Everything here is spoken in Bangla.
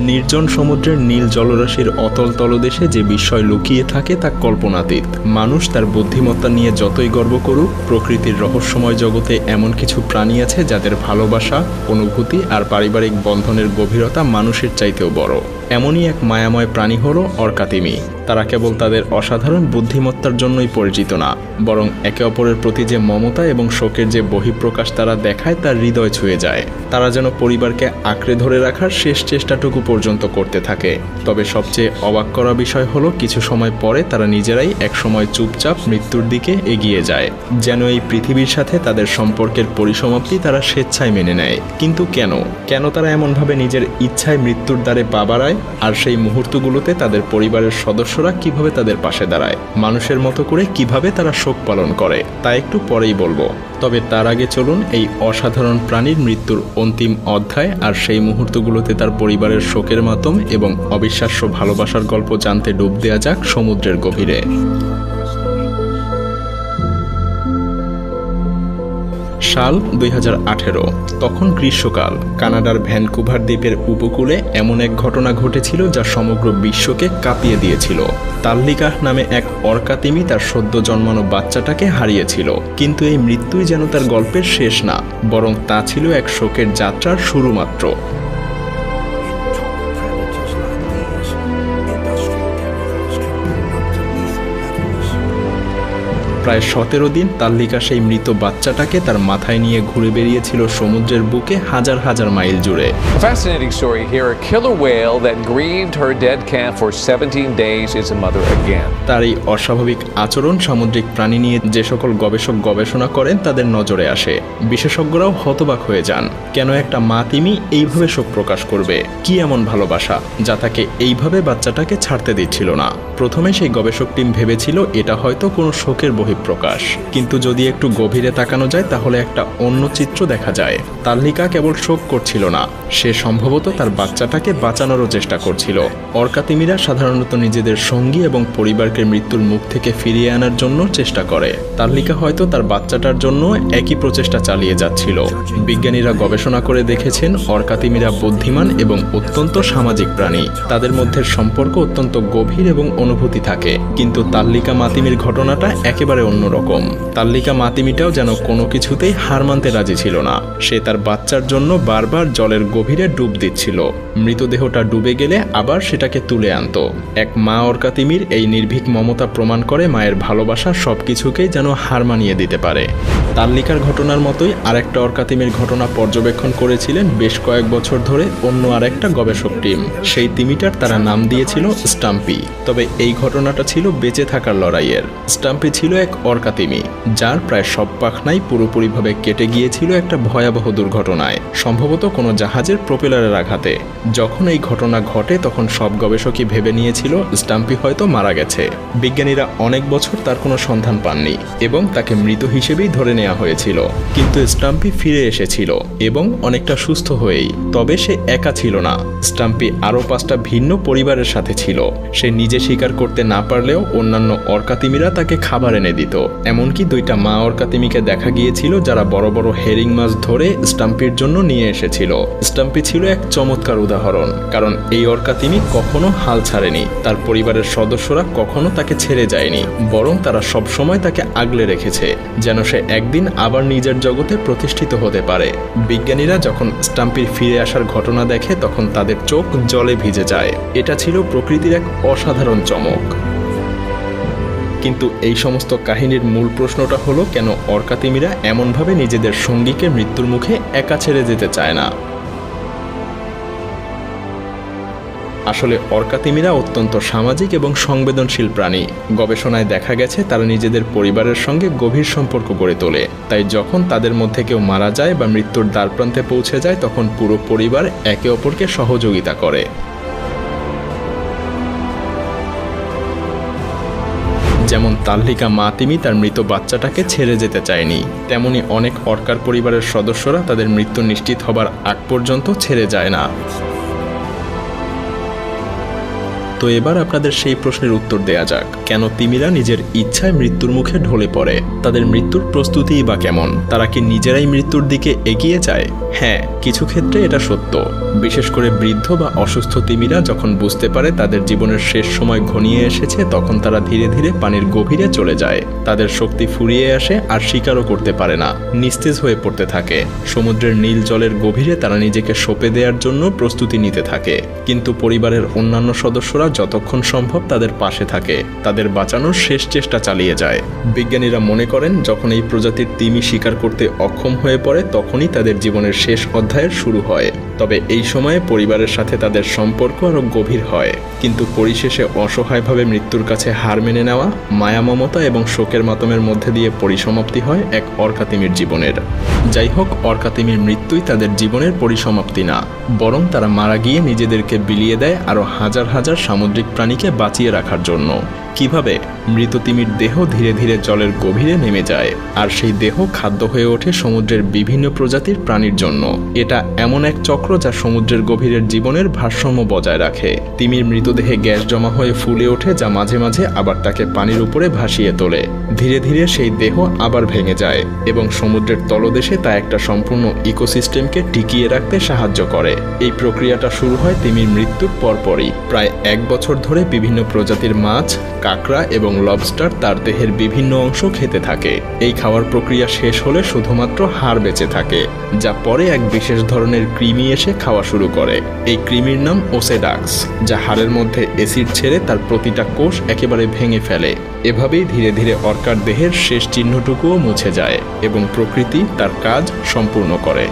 নির্জন সমুদ্রের নীল জলরাশির অতল তলদেশে যে বিস্ময় লুকিয়ে থাকে তা কল্পনাতীত। মানুষ তার বুদ্ধিমত্তা নিয়ে যতই গর্ব করুক, প্রকৃতির রহস্যময় জগতে এমন কিছু প্রাণী আছে যাদের ভালোবাসা, অনুভূতি আর পারিবারিক বন্ধনের গভীরতা মানুষের চাইতেও বড়। এমনই এক মায়াময় প্রাণী হল অর্কাতিমি। তারা কেবল তাদের অসাধারণ বুদ্ধিমত্তার জন্যই পরিচিত না, বরং একে অপরের প্রতি যে মমতা এবং শোকের যে বহিঃপ্রকাশ তারা দেখায় তার হৃদয় ছুঁয়ে যায়। তারা যেন পরিবারকে আঁকড়ে ধরে রাখার শেষ চেষ্টাটুকু পর্যন্ত করতে থাকে। তবে সবচেয়ে অবাক করা বিষয় হলো, কিছু সময় পরে তারা নিজেরাই একসময় চুপচাপ মৃত্যুর দিকে এগিয়ে যায়, যেন এই পৃথিবীর সাথে তাদের সম্পর্কের পরিসমাপ্তি তারা স্বেচ্ছায় মেনে নেয়। কিন্তু কেন? কেন তারা এমনভাবে নিজের ইচ্ছায় মৃত্যুর দ্বারে পা বাড়ায়? আর সেই মুহূর্তগুলোতে তাদের পরিবারের সদস্যরা কীভাবে তাদের পাশে দাঁড়ায়, মানুষের মতো করে কীভাবে তারা শোক পালন করে, তা একটু পরেই বলব। তবে তার আগে চলুন এই অসাধারণ প্রাণীর মৃত্যুর অন্তিম অধ্যায় আর সেই মুহূর্তগুলোতে তার পরিবারের শোকের মাতম এবং অবিশ্বাস্য ভালোবাসার গল্প জানতে ডুব দেওয়া যাক সমুদ্রের গভীরে। সাল দুই হাজার আঠেরো। তখন গ্রীষ্মকাল। কানাডার ভ্যানকুভার দ্বীপের উপকূলে এমন এক ঘটনা ঘটেছিল যা সমগ্র বিশ্বকে কাঁপিয়ে দিয়েছিল। তাল্লিকাহ নামে এক অর্কাতিমি তার সদ্য জন্মানো বাচ্চাটাকে হারিয়েছিল। কিন্তু এই মৃত্যুই যেন তার গল্পের শেষ না, বরং তা ছিল এক শোকের যাত্রার শুরু মাত্র প্রায় সতেরো দিন তাল্লিকা সেই মৃত বাচ্চাটাকে তার মাথায় নিয়ে ঘুরে বেরিয়েছিল সমুদ্রের বুকে হাজার হাজার মাইল জুড়ে। Fascinating story here. A killer whale that grieved her dead calf for 17 days is a mother again. তার এই অস্বাভাবিক আচরণ সামুদ্রিক প্রাণী নিয়ে যে সকল গবেষক গবেষণা করেন তাদের নজরে আসে। বিশেষজ্ঞরাও হতবাক হয়ে যান। কেন একটা মা তিমি এইভাবে শোক প্রকাশ করবে? কি এমন ভালোবাসা যা তাকে এইভাবে বাচ্চাটাকে ছাড়তে দিচ্ছিল না? প্রথমে সেই গবেষক টিম ভেবেছিল এটা হয়তো কোনো শোকের বহিঃপ্রকাশ কিন্তু যদি একটু গভীরে তাকানো যায়, তাহলে একটা অন্য চিত্র দেখা যায়। তাল্লিকা কেবল শোক করছিল না। সে সম্ভবত তার বাচ্চাটাকে বাঁচানোরও চেষ্টা করছিল। অর্কাতিমিরা সাধারণত নিজেদের সঙ্গী এবং পরিবারকে মৃত্যুর মুখ থেকে ফিরিয়ে আনার জন্য চেষ্টা করে। তাল্লিকা হয়তো তার বাচ্চাটার জন্য একই প্রচেষ্টা চালিয়ে যাচ্ছিল। বিজ্ঞানীরা গবেষণা করে দেখেছেন, অর্কাতিমিরা বুদ্ধিমান এবং অত্যন্ত সামাজিক প্রাণী। তাদের মধ্যে সম্পর্ক অত্যন্ত গভীর এবং অনুভূতি থাকে। কিন্তু তাল্লিকা মাতিমির ঘটনাটা একেবারে অন্যরকম তাল্লিকা মাতিমিটাও যেন কোনো কিছুতেই হার মানতে রাজি ছিল না। সে তার বাচ্চার জন্য বারবার জলের গভীরে ডুব দিচ্ছিল। মৃতদেহটা ডুবে গেলে আবার সেটাকে তুলে আনতো। এক মা অর্কাতিমির এই নির্ভীক মমতা প্রমাণ করে মায়ের ভালোবাসা সবকিছুকেই যেন হার মানিয়ে দিতে পারে। তাল্লিকার ঘটনার মতোই আরেকটা অর্কাতিমির ঘটনা পর্যবেক্ষণ করেছিলেন বেশ কয়েক বছর ধরে অন্য আরেকটা গবেষক টিম। সেই তিমিটার তারা নাম দিয়েছিল স্টাম্পি। তবে এই ঘটনাটা ছিল বেঁচে থাকার লড়াইয়ের। স্টাম্পি ছিল এক অর্কাতিমি, যার প্রায় সব পাখনাই পুরোপুরিভাবে কেটে গিয়েছিল একটা ভয়াবহ দুর্ঘটনায়, সম্ভবত কোনো জাহাজের প্রোপেলারের আঘাতে। যখন এই ঘটনা ঘটে, তখন সব গবেষকই ভেবে নিয়েছিল স্টাম্পি হয়তো মারা গেছে। বিজ্ঞানীরা অনেক বছর তার কোনো সন্ধান পাননি এবং তাকে মৃত হিসেবেই ধরে নেওয়া হয়েছিল। কিন্তু স্টাম্পি ফিরে এসেছিল এবং অনেকটা সুস্থ হয়েই। তবে সে একা ছিল না। স্টাম্পি আরও পাঁচটা ভিন্ন পরিবারের সাথে ছিল। সে নিজে স্বীকার করতে না পারলেও অন্যান্য অর্কাতিমিরা তাকে খাবার এনে দিত। এমনকি দুইটা মা অর্কাতিমিকে দেখা গিয়েছিল যারা বড় বড় হেরিং মাছ ধরে স্টাম্পির জন্য নিয়ে এসেছিল। স্টাম্পি ছিল এক চমৎকার উদাহরণ, কারণ এই অর্কাতিমি কখনো হাল ছাড়েনি। তার পরিবারের সদস্যরা কখনো তাকে ছেড়ে যায়নি, বরং তারা সব সময় তাকে আগলে রেখেছে, যেন সে একদিন আবার নিজের জগতে প্রতিষ্ঠিত হতে পারে। বিজ্ঞানীরা যখন স্টাম্পির ফিরে আসার ঘটনা দেখে, তখন তাদের চোখ জলে ভিজে যায়। এটা ছিল প্রকৃতির এক অসাধারণ চমক। কিন্তু এই সমস্ত কাহিনীর মূল প্রশ্নটা হলো, কেন অর্কাতিমিরা এমনভাবে নিজেদের সঙ্গীকে মৃত্যুর মুখে একা ছেড়ে যেতে চায় না? আসলে অর্কাতিমিরা অত্যন্ত সামাজিক এবং সংবেদনশীল প্রাণী। গবেষণায় দেখা গেছে, তারা নিজেদের পরিবারের সঙ্গে গভীর সম্পর্ক গড়ে তোলে। তাই যখন তাদের মধ্যে কেউ মারা যায় বা মৃত্যুর দ্বারপ্রান্তে পৌঁছে যায়, তখন পুরো পরিবার একে অপরকে সহযোগিতা করে। যেমন তাল্লিকা মা তিমি তার মৃত বাচ্চাটাকে ছেড়ে যেতে চায়নি, তেমনি অনেক অর্কার পরিবারের সদস্যরা তাদের মৃত্যু নিশ্চিত হবার আগ পর্যন্ত ছেড়ে যায় না। তো এবার আপনাদের সেই প্রশ্নের উত্তর দেয়া যাক। কেন তিমিরা নিজের ইচ্ছায় মৃত্যুর মুখে ঢলে পড়ে? তাদের মৃত্যুর প্রস্তুতিই বা কেমন? তারা কি নিজেরাই মৃত্যুর দিকে এগিয়ে যায়? হ্যাঁ কিছু ক্ষেত্রে এটা সত্য। বিশেষ করে বৃদ্ধ বা অসুস্থ তিমিরা যখন বুঝতে পারে তাদের জীবনের শেষ সময় ঘনিয়ে এসেছে, তখন তারা ধীরে ধীরে পানির গভীরে চলে যায়। তাদের শক্তি ফুরিয়ে আসে আর শিকারও করতে পারে না। নিস্তেজ হয়ে পড়তে থাকে। সমুদ্রের নীল জলের গভীরে তারা নিজেকে সঁপে দেওয়ার জন্য প্রস্তুতি নিতে থাকে। কিন্তু পরিবারের অন্যান্য সদস্যরা যতক্ষণ সম্ভব তাদের পাশে থাকে। তাদের বাঁচানোর শেষ চেষ্টা চালিয়ে যায়। বিজ্ঞানীরা মনে করেন, যখন এই প্রজাতির তিমি শিকার করতে অক্ষম হয়ে পড়ে, তখনই তাদের জীবনের শেষ অধ্যায়ের শুরু হয়। তবে এই সময়ে পরিবারের সাথে তাদের সম্পর্ক আরও গভীর হয়। কিন্তু পরিশেষে অসহায়ভাবে মৃত্যুর কাছে হার মেনে নেওয়া, মায়া মমতা এবং শোকের মাতমের মধ্যে দিয়ে পরিসমাপ্তি হয় এক অর্কাতিমির জীবনের। যাই হোক, অর্কাতিমির মৃত্যুই তাদের জীবনের পরিসমাপ্তি না। বরং তারা মারা গিয়ে নিজেদেরকে বিলিয়ে দেয় আরও হাজার হাজার সামুদ্রিক প্রাণীকে বাঁচিয়ে রাখার জন্য। কীভাবে? মৃত তিমির দেহ ধীরে ধীরে জলের গভীরে নেমে যায়, আর সেই দেহ খাদ্য হয়ে ওঠে সমুদ্রের বিভিন্ন প্রজাতির প্রাণীর জন্য। এটা এমন এক চক্র যা সমুদ্রের গভীরের জীবনের ভারসাম্য বজায় রাখে। তিমির মৃতদেহে গ্যাস জমা হয়ে ফুলে ওঠে যা মাঝে মাঝে আবার তাকে পানির উপরে ভাসিয়ে তোলে। ধীরে ধীরে সেই দেহ আবার ভেঙে যায়, এবং সমুদ্রের তলদেশে তা একটা সম্পূর্ণ ইকোসিস্টেমকে টিকিয়ে রাখতে সাহায্য করে। এই প্রক্রিয়াটা শুরু হয় তিমির মৃত্যুর পরপরই, প্রায় এক বছর ধরে বিভিন্ন প্রজাতির মাছ, কাঁকড়া এবং লবস্টার তার দেহের বিভিন্ন অংশ খেতে থাকে। এই খাওয়ার প্রক্রিয়া শেষ হলে শুধুমাত্র হাড় বেঁচে থাকে, যা পরে এক বিশেষ ধরনের কৃমি এসে খাওয়া শুরু করে। এই কৃমির নাম ওসেডাক্স যা হাড়ের মধ্যে অ্যাসিড ছেড়ে তার প্রতিটা কোষ একেবারে ভেঙে ফেলে। এভাবেই ধীরে ধীরে অর্কার দেহের শেষ চিহ্নটুকুও মুছে যায় এবং প্রকৃতি তার কাজ সম্পূর্ণ করে।